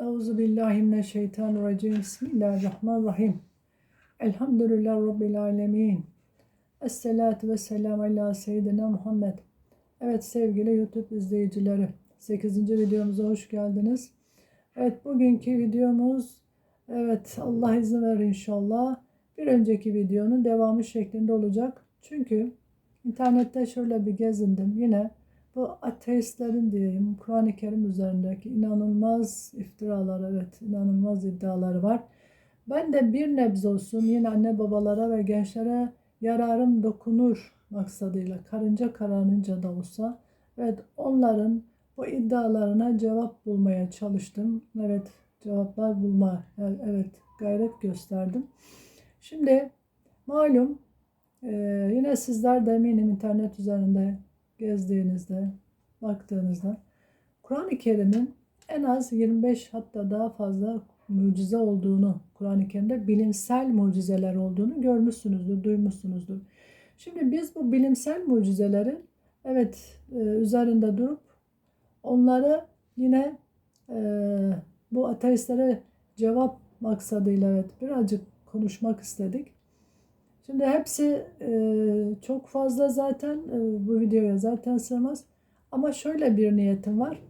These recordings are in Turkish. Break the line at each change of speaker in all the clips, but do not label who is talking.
Euzu billahi mineşşeytanirracim. Bismillahirrahmanirrahim. Elhamdülillah Rabbil alemin. Esselatu ve selam ala seyyidina Muhammed. Evet sevgili YouTube izleyicileri. 8. videomuza hoş geldiniz. Evet bugünkü videomuz evet Allah izin verir inşallah. Bir önceki videonun devamı şeklinde olacak. Çünkü internette şöyle bir gezindim. Yine bu ateistlerin diyeyim Kur'an-ı Kerim üzerindeki inanılmaz iftiralar evet inanılmaz iddiaları var. Ben de bir nebze olsun yine anne babalara ve gençlere yararım dokunur maksadıyla karınca kararınca da olsa evet onların bu iddialarına cevap bulmaya çalıştım. Evet cevaplar bulma evet gayret gösterdim. Şimdi malum e, yine sizler de eminim internet üzerinde gezdiğinizde, baktığınızda Kur'an-ı Kerim'in en az 25 hatta daha fazla mucize olduğunu, Kur'an-ı Kerim'de bilimsel mucizeler olduğunu görmüşsünüzdür, duymuşsunuzdur. Şimdi biz bu bilimsel mucizeleri evet e, üzerinde durup onları yine e, bu ateistlere cevap maksadıyla evet birazcık konuşmak istedik. Şimdi hepsi e, çok fazla zaten e, bu videoya zaten sığmaz. Ama şöyle bir niyetim var.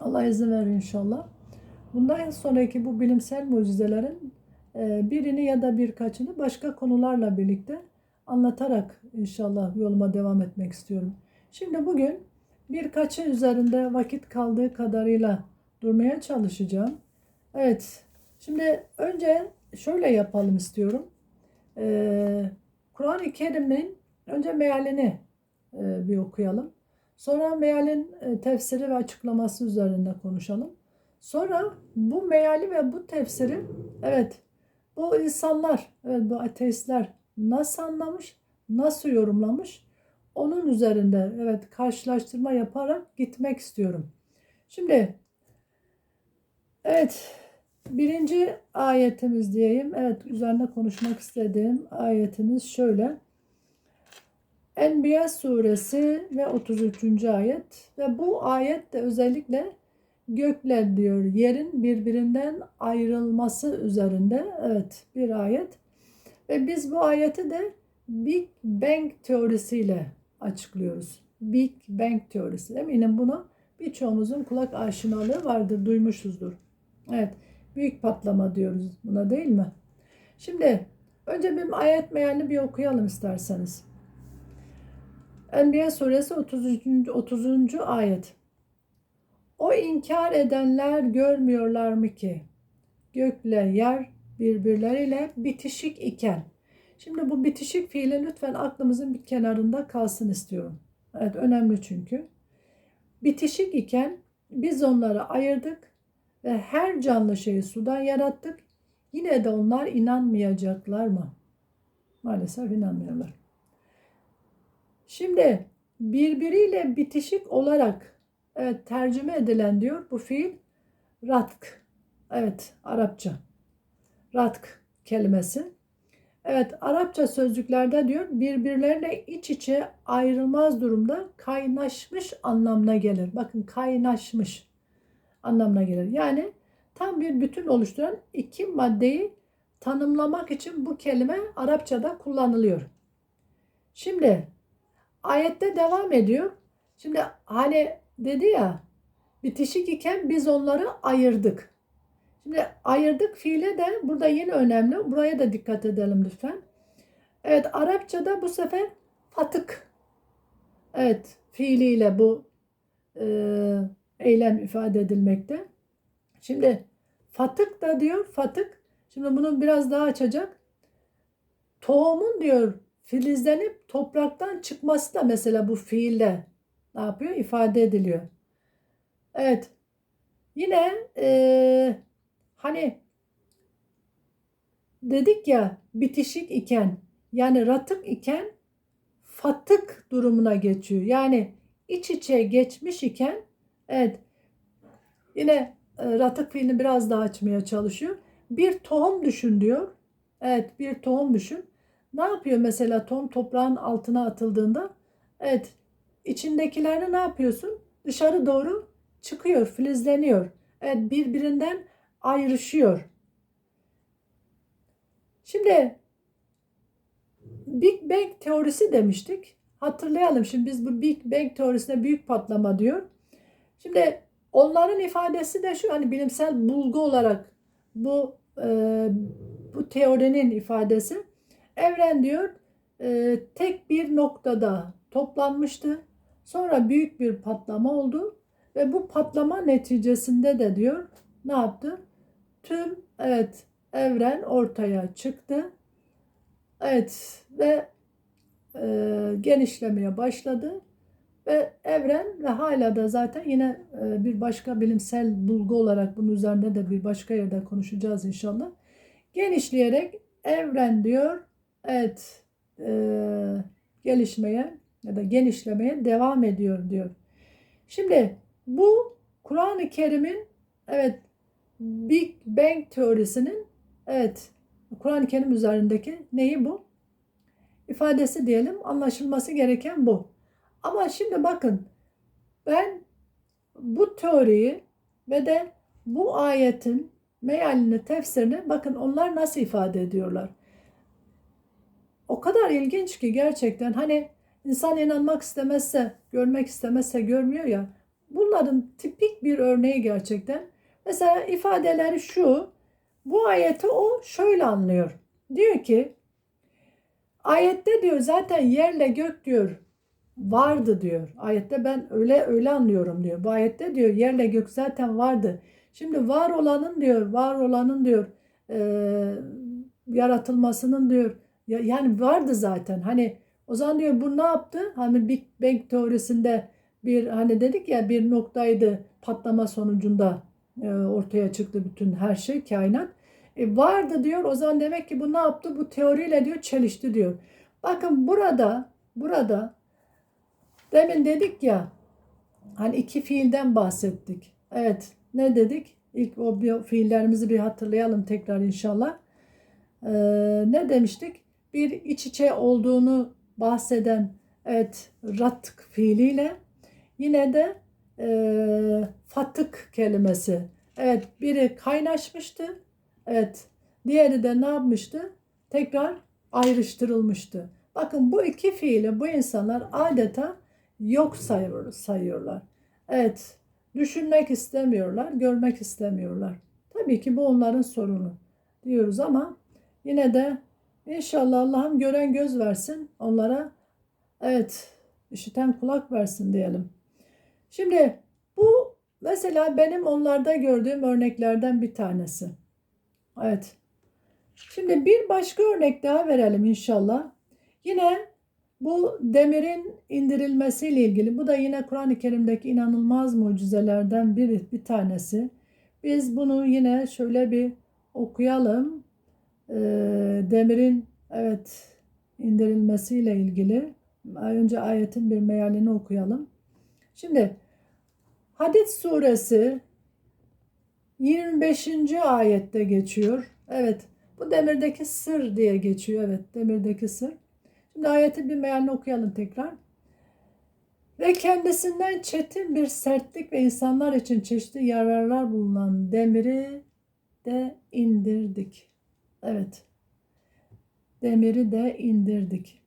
Allah izin verir inşallah. Bundan sonraki bu bilimsel mucizelerin e, birini ya da birkaçını başka konularla birlikte anlatarak inşallah yoluma devam etmek istiyorum. Şimdi bugün birkaçı üzerinde vakit kaldığı kadarıyla durmaya çalışacağım. Evet. Şimdi önce şöyle yapalım istiyorum. Ee, Kur'an-ı Kerim'in önce mealini e, bir okuyalım. Sonra mealin e, tefsiri ve açıklaması üzerinde konuşalım. Sonra bu meali ve bu tefsiri evet bu insanlar, evet bu ateistler nasıl anlamış, nasıl yorumlamış onun üzerinde evet karşılaştırma yaparak gitmek istiyorum. Şimdi evet Birinci ayetimiz diyeyim. Evet üzerine konuşmak istediğim ayetimiz şöyle. Enbiya suresi ve 33. ayet ve bu ayet de özellikle gökler diyor yerin birbirinden ayrılması üzerinde evet bir ayet ve biz bu ayeti de Big Bang teorisiyle açıklıyoruz. Big Bang teorisi. Eminim buna birçoğumuzun kulak aşinalığı vardır, duymuşuzdur. Evet. Büyük patlama diyoruz buna değil mi? Şimdi önce bir ayet mealini bir okuyalım isterseniz. Enbiya suresi 30. 30. ayet. O inkar edenler görmüyorlar mı ki gökle yer birbirleriyle bitişik iken. Şimdi bu bitişik fiili lütfen aklımızın bir kenarında kalsın istiyorum. Evet önemli çünkü. Bitişik iken biz onları ayırdık ve her canlı şeyi sudan yarattık. Yine de onlar inanmayacaklar mı? Maalesef inanmıyorlar. Şimdi birbiriyle bitişik olarak evet tercüme edilen diyor bu fiil ratk. Evet Arapça. Ratk kelimesi. Evet Arapça sözlüklerde diyor birbirlerine iç içe ayrılmaz durumda kaynaşmış anlamına gelir. Bakın kaynaşmış anlamına gelir. Yani tam bir bütün oluşturan iki maddeyi tanımlamak için bu kelime Arapçada kullanılıyor. Şimdi ayette devam ediyor. Şimdi hani dedi ya bitişik iken biz onları ayırdık. Şimdi ayırdık fiile de burada yine önemli. Buraya da dikkat edelim lütfen. Evet Arapçada bu sefer fatık. Evet fiiliyle bu e, eylem ifade edilmekte. Şimdi fatık da diyor fatık. Şimdi bunu biraz daha açacak. Tohumun diyor filizlenip topraktan çıkması da mesela bu fiille ne yapıyor? ifade ediliyor. Evet. Yine e, hani dedik ya bitişik iken yani ratık iken fatık durumuna geçiyor. Yani iç içe geçmiş iken Evet. Yine e, biraz daha açmaya çalışıyor. Bir tohum düşün diyor. Evet bir tohum düşün. Ne yapıyor mesela tohum toprağın altına atıldığında? Evet içindekilerini ne yapıyorsun? Dışarı doğru çıkıyor, filizleniyor. evet, birbirinden ayrışıyor. Şimdi Big Bang teorisi demiştik. Hatırlayalım şimdi biz bu Big Bang teorisine büyük patlama diyor. Şimdi onların ifadesi de şu hani bilimsel bulgu olarak bu e, bu teorinin ifadesi evren diyor e, tek bir noktada toplanmıştı. Sonra büyük bir patlama oldu ve bu patlama neticesinde de diyor ne yaptı? Tüm evet evren ortaya çıktı. Evet ve e, genişlemeye başladı ve evren ve hala da zaten yine e, bir başka bilimsel bulgu olarak bunun üzerinde de bir başka yerde konuşacağız inşallah. Genişleyerek evren diyor evet e, gelişmeye ya da genişlemeye devam ediyor diyor. Şimdi bu Kur'an-ı Kerim'in evet Big Bang teorisinin evet Kur'an-ı Kerim üzerindeki neyi bu? ifadesi diyelim anlaşılması gereken bu. Ama şimdi bakın ben bu teoriyi ve de bu ayetin mealini, tefsirini bakın onlar nasıl ifade ediyorlar. O kadar ilginç ki gerçekten hani insan inanmak istemezse, görmek istemezse görmüyor ya. Bunların tipik bir örneği gerçekten. Mesela ifadeleri şu. Bu ayeti o şöyle anlıyor. Diyor ki ayette diyor zaten yerle gök diyor vardı diyor. Ayette ben öyle öyle anlıyorum diyor. Bu ayette diyor yerle gök zaten vardı. Şimdi var olanın diyor, var olanın diyor e, yaratılmasının diyor yani vardı zaten. Hani o zaman diyor bu ne yaptı? Hani Big Bang teorisinde bir hani dedik ya bir noktaydı patlama sonucunda e, ortaya çıktı bütün her şey kainat. E, vardı diyor. O zaman demek ki bu ne yaptı? Bu teoriyle diyor çelişti diyor. Bakın burada burada demin dedik ya hani iki fiilden bahsettik. Evet ne dedik? İlk o fiillerimizi bir hatırlayalım tekrar inşallah. Ee, ne demiştik? Bir iç içe olduğunu bahseden evet rattık fiiliyle yine de e, fatık kelimesi. Evet biri kaynaşmıştı Evet. Diğeri de ne yapmıştı? Tekrar ayrıştırılmıştı. Bakın bu iki fiili bu insanlar adeta yok sayıyor, sayıyorlar. Evet. Düşünmek istemiyorlar, görmek istemiyorlar. Tabii ki bu onların sorunu diyoruz ama yine de inşallah Allah'ım gören göz versin onlara. Evet, işiten kulak versin diyelim. Şimdi bu mesela benim onlarda gördüğüm örneklerden bir tanesi. Evet. Şimdi bir başka örnek daha verelim inşallah. Yine bu demirin indirilmesiyle ilgili. Bu da yine Kur'an-ı Kerim'deki inanılmaz mucizelerden bir, bir tanesi. Biz bunu yine şöyle bir okuyalım. Ee, demirin evet indirilmesiyle ilgili. Önce ayetin bir mealini okuyalım. Şimdi Hadid suresi 25. ayette geçiyor. Evet bu demirdeki sır diye geçiyor. Evet demirdeki sır. Şimdi ayetin bir mealini okuyalım tekrar. Ve kendisinden çetin bir sertlik ve insanlar için çeşitli yararlar bulunan demiri de indirdik. Evet. Demiri de indirdik.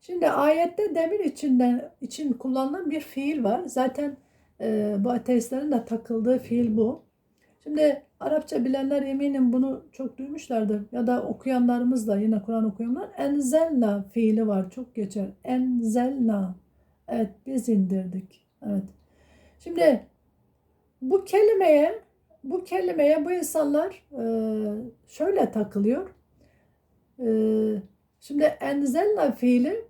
Şimdi ayette demir içinden için kullanılan bir fiil var. Zaten e, bu ateistlerin de takıldığı fiil bu. Şimdi Arapça bilenler eminim bunu çok duymuşlardır. Ya da okuyanlarımız da yine Kur'an okuyanlar. Enzelna fiili var. Çok geçer. Enzelna. Evet biz indirdik. Evet. Şimdi bu kelimeye bu kelimeye bu insanlar e, şöyle takılıyor. E, şimdi enzelna fiili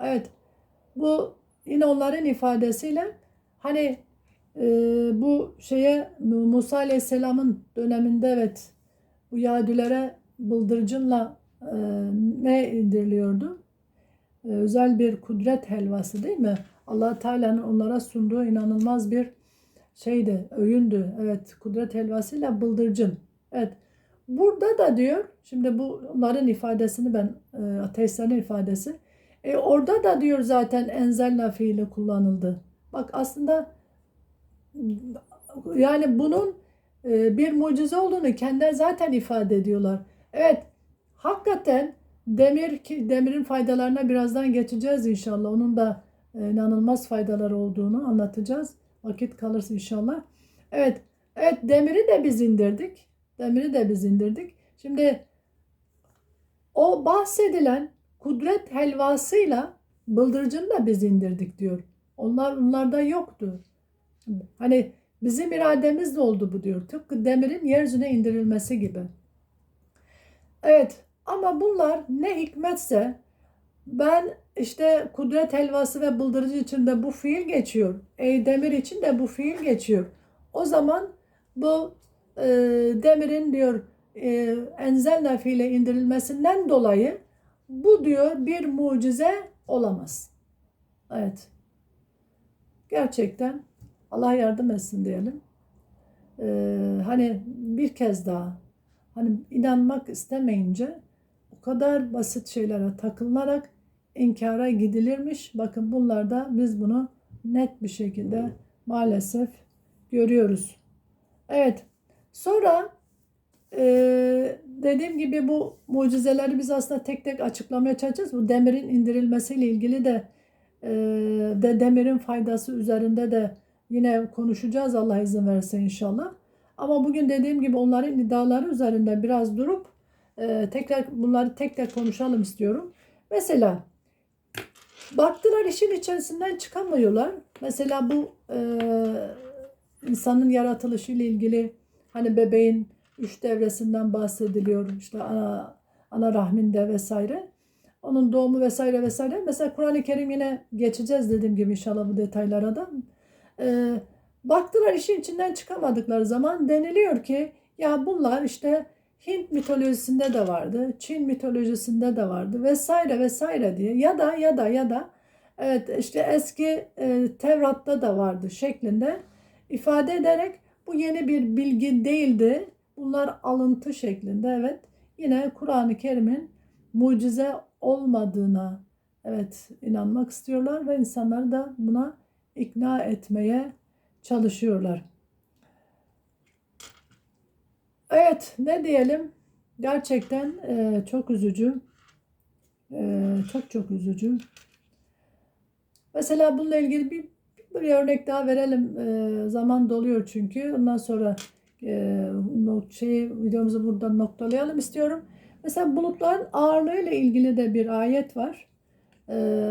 evet bu yine onların ifadesiyle hani e, bu şeye Musa Aleyhisselam'ın döneminde evet bu Yahudilere bıldırcınla e, ne indiriliyordu? E, özel bir kudret helvası değil mi? allah Teala'nın onlara sunduğu inanılmaz bir şeydi, öğündü. Evet, kudret helvasıyla bıldırcın. Evet, burada da diyor, şimdi bu onların ifadesini ben, e, ateistlerin ifadesi. E, orada da diyor zaten enzelna fiili kullanıldı. Bak aslında yani bunun e, bir mucize olduğunu kendileri zaten ifade ediyorlar. Evet, hakikaten demir demirin faydalarına birazdan geçeceğiz inşallah. Onun da e, inanılmaz faydaları olduğunu anlatacağız. Vakit kalırsa inşallah. Evet, evet demiri de biz indirdik. Demiri de biz indirdik. Şimdi o bahsedilen kudret helvasıyla bıldırcını da biz indirdik diyor. Onlar onlarda yoktu. Hani bizim irademizle oldu bu diyor. Tıpkı demirin yeryüzüne indirilmesi gibi. Evet ama bunlar ne hikmetse ben işte kudret helvası ve bıldırıcı için de bu fiil geçiyor. Ey demir için de bu fiil geçiyor. O zaman bu e, demirin diyor e, enzelna fiile indirilmesinden dolayı bu diyor bir mucize olamaz. Evet. Gerçekten Allah yardım etsin diyelim. Ee, hani bir kez daha hani inanmak istemeyince o kadar basit şeylere takılınarak inkara gidilirmiş. Bakın bunlarda biz bunu net bir şekilde maalesef görüyoruz. Evet. Sonra e, dediğim gibi bu mucizeleri biz aslında tek tek açıklamaya çalışacağız. Bu demirin indirilmesiyle ilgili de e, de demirin faydası üzerinde de yine konuşacağız Allah izin verirse inşallah. Ama bugün dediğim gibi onların iddiaları üzerinde biraz durup e, tekrar bunları tek tek konuşalım istiyorum. Mesela baktılar işin içerisinden çıkamıyorlar. Mesela bu e, insanın yaratılışı ile ilgili hani bebeğin üç devresinden bahsediliyor. İşte ana, ana rahminde vesaire. Onun doğumu vesaire vesaire. Mesela Kur'an-ı Kerim yine geçeceğiz dediğim gibi inşallah bu detaylara da. Ee, baktılar işin içinden çıkamadıkları zaman deniliyor ki ya bunlar işte Hint mitolojisinde de vardı, Çin mitolojisinde de vardı vesaire vesaire diye ya da ya da ya da evet işte eski e, Tevrat'ta da vardı şeklinde ifade ederek bu yeni bir bilgi değildi. Bunlar alıntı şeklinde evet yine Kur'an-ı Kerim'in mucize olmadığına evet inanmak istiyorlar ve insanları da buna ikna etmeye çalışıyorlar. Evet ne diyelim gerçekten e, çok üzücü e, çok çok üzücü. Mesela bununla ilgili bir, bir örnek daha verelim. E, zaman doluyor çünkü. Ondan sonra e, şey videomuzu burada noktalayalım istiyorum. Mesela bulutların ağırlığı ile ilgili de bir ayet var. E,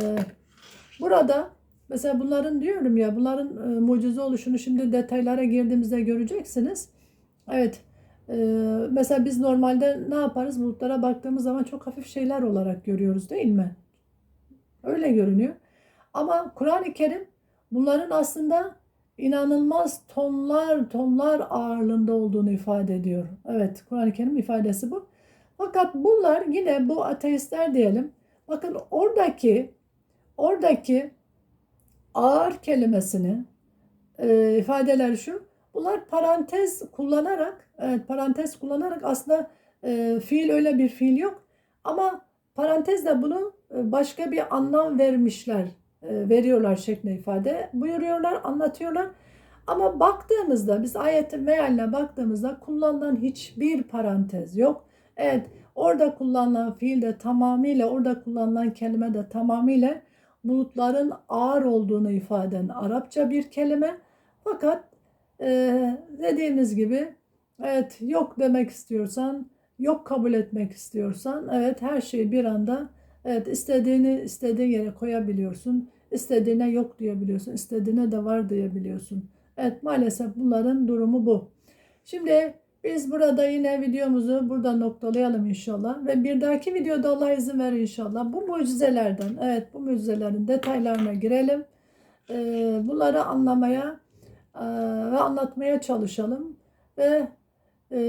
burada mesela bunların diyorum ya bunların e, mucize oluşunu şimdi detaylara girdiğimizde göreceksiniz. Evet. E, mesela biz normalde ne yaparız? Bulutlara baktığımız zaman çok hafif şeyler olarak görüyoruz değil mi? Öyle görünüyor. Ama Kur'an-ı Kerim bunların aslında inanılmaz tonlar tonlar ağırlığında olduğunu ifade ediyor. Evet Kur'an-ı Kerim ifadesi bu. Fakat bunlar yine bu ateistler diyelim. Bakın oradaki oradaki ağır kelimesini e, ifadeler şu. Bunlar parantez kullanarak evet parantez kullanarak aslında e, fiil öyle bir fiil yok. Ama parantezle bunu e, başka bir anlam vermişler. E, veriyorlar şeklinde ifade buyuruyorlar, anlatıyorlar. Ama baktığımızda biz ayetin mealine baktığımızda kullanılan hiçbir parantez yok. Evet orada kullanılan fiil de tamamıyla orada kullanılan kelime de tamamıyla bulutların ağır olduğunu ifade eden Arapça bir kelime. Fakat e, dediğimiz gibi evet yok demek istiyorsan yok kabul etmek istiyorsan evet her şeyi bir anda evet istediğini istediğin yere koyabiliyorsun. İstediğine yok diyebiliyorsun. istediğine de var diyebiliyorsun. Evet maalesef bunların durumu bu. Şimdi biz burada yine videomuzu burada noktalayalım inşallah. Ve bir dahaki videoda Allah izin verir inşallah. Bu mucizelerden, evet bu mucizelerin detaylarına girelim. Ee, bunları anlamaya e, ve anlatmaya çalışalım. Ve e,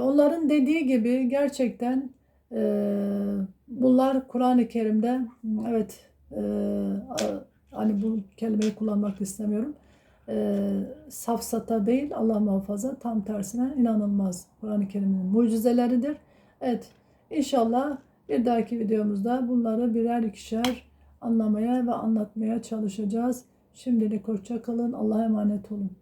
onların dediği gibi gerçekten e, bunlar Kur'an-ı Kerim'de evet hani bu kelimeyi kullanmak istemiyorum e, safsata değil Allah muhafaza tam tersine inanılmaz Kur'an-ı Kerim'in mucizeleridir. Evet inşallah bir dahaki videomuzda bunları birer ikişer anlamaya ve anlatmaya çalışacağız. Şimdilik hoşça kalın. Allah'a emanet olun.